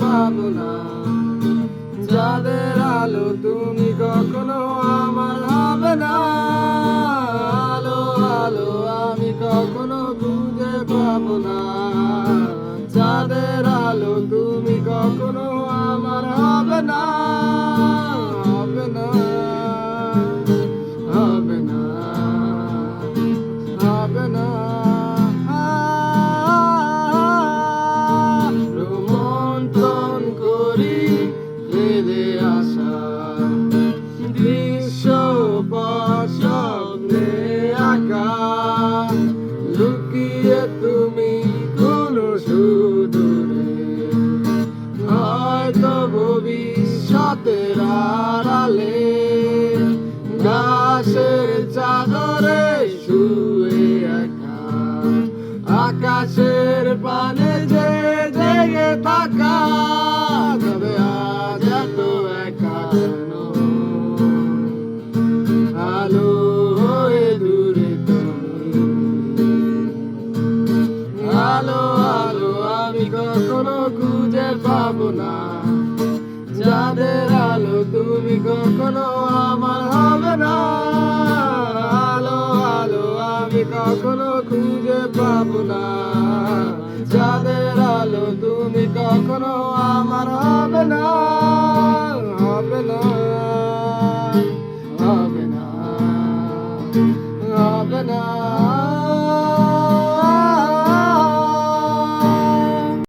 পাবো না যাদের আলো তুমি কখনো আমার হবে না। আলো আলো আমি কখনো খুঁজে পাবো না। যাদের আলো তুমি কখনো আসা তুমি কোনো হয়তো ভবিষ্যতের আড়ালে চাদরে শুয়ে আকাশের পানে যে জেগে থাকা তবে আলো আলো আমি কখনো খুঁজে পাবো না। যাদের আলো তুমি কখনো আমার হবে না। আলো আলো আমি কখনো খুঁজে পাবো না। যাদের আলো তুমি কখনো আমার